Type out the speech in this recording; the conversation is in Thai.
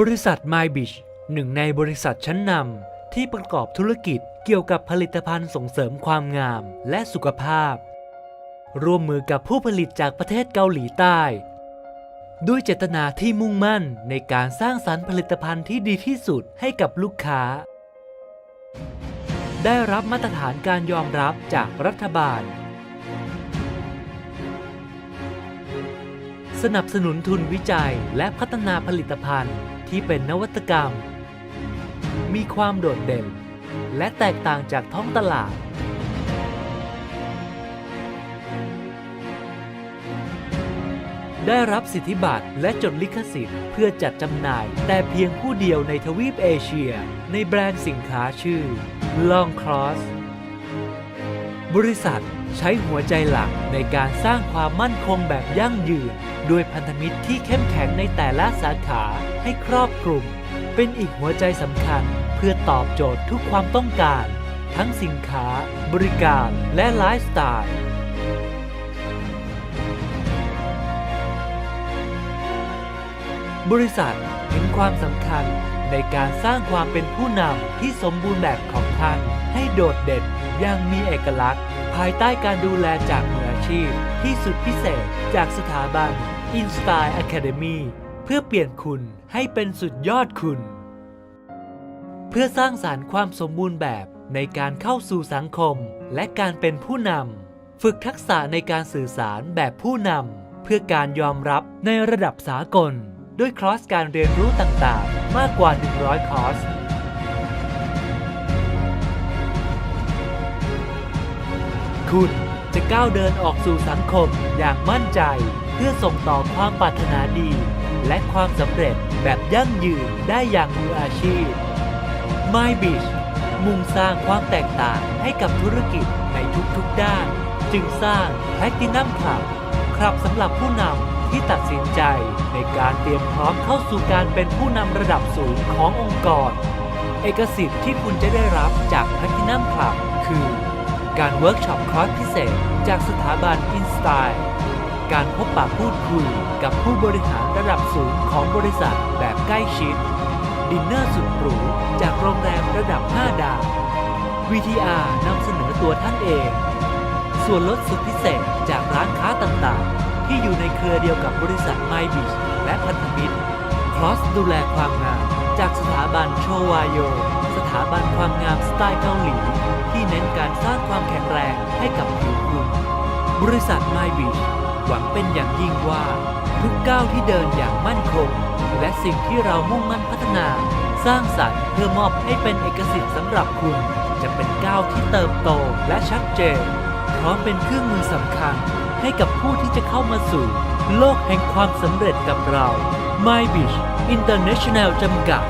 บริษัท My b i c h หนึ่งในบริษัทชั้นนำที่ประกอบธุรกิจเกี่ยวกับผลิตภัณฑ์ส่งเสริมความงามและสุขภาพ ร่วมมือกับผู้ผลิตจากประเทศเกาหลีใต้ ด้วยเจตนาที่มุ่งมั่นในการสร้างสรรค์ผลิตภัณฑ์ที่ดีที่สุดให้กับลูกค้า ได้รับมาตรฐานการยอมรับจากรัฐบาล สนับสนุนทุนวิจัยและพัฒนาผลิตภัณฑ์ ที่เป็นนวัตกรรม มีความโดดเด่น และแตกต่างจากท้องตลาด ได้รับสิทธิบัตรและจดลิขสิทธิ์เพื่อจัดจำหน่าย แต่เพียงผู้เดียวในทวีปเอเชีย ในแบรนด์สินค้าชื่อ Long Cross บริษัท ใช้หัวใจหลักในการสร้างความมั่นคงแบบยั่งยืน ด้วยพันธมิตรที่เข้มแข็งในแต่ละสาขาให้ครอบคลุม เป็นอีกหัวใจสำคัญเพื่อตอบโจทย์ทุกความต้องการ ทั้งสินค้า บริการและไลฟ์สไตล์บริษัทเห็นความสำคัญในการสร้างความเป็นผู้นำที่สมบูรณ์แบบของท่านให้โดดเด่นอย่างมีเอกลักษณ์ ภายใต้การดูแลจากมืออาชีพที่สุดพิเศษจากสถาบัน InStyle Academy เพื่อเปลี่ยนคุณให้เป็นสุดยอดคุณ เพื่อสร้างสารรค์ความสมบูรณ์แบบในการเข้าสู่สังคม และการเป็นผู้นำฝึกทักษะในการสื่อสารแบบผู้นำเพื่อการยอมรับในระดับสากล ด้วยคอร์สการเรียนรู้ต่างๆ มากกว่า 100 คอร์ส คุณจะก้าวเดินออกสู่สังคมอย่างมั่นใจ เพื่อส่งต่อความปรารถนาดี และความสำเร็จแบบยั่งยืนได้อย่างมืออาชีพ My Beach มุ่งสร้างความแตกต่างให้กับธุรกิจในทุกๆด้าน จึงสร้าง Platinum Club ครับสำหรับผู้นำที่ตัดสินใจในการเตรียมพร้อมเข้าสู่การเป็นผู้นำระดับสูงขององค์กร เอกสิทธิ์ที่คุณจะได้รับจาก Platinum Club คือ การเวิร์กช็อปคอร์สพิเศษ จากสถาบัน InStyle การพบปะพูดคุยกับผู้บริหารระดับสูงของบริษัทแบบใกล้ชิด ดินเนอร์สุดหรูจากโรงแรมระดับ 5 ดาว VTR นำเสนอตัวท่านเอง ส่วนลดสุดพิเศษจากร้านค้าต่างๆ ที่อยู่ในเครือเดียวกับบริษัท My b i z และพันธมิตร คลอสดูแลความงามจากสถาบันโชวาโย ถาบันความงามสไตล์เกาหลี ที่เน้นการสร้างความแข็งแรงให้กับผิวคุณ บริษัท My b i z หวังเป็นอย่างยิ่งว่า ทุกก้าวที่เดินอย่างมั่นคง และสิ่งที่เรามุ่งมั่นพัฒนา สร้างสรรค์เพื่อมอบให้เป็นเอกสิทธิ์สำหรับคุณ จะเป็นก้าวที่เติบโตและชัดเจนพร้อมเป็นเครื่องมือสำคัญ ให้กับผู้ที่จะเข้ามาสู่ โลกแห่งความสำเร็จกับเรา My Beach International จำกัด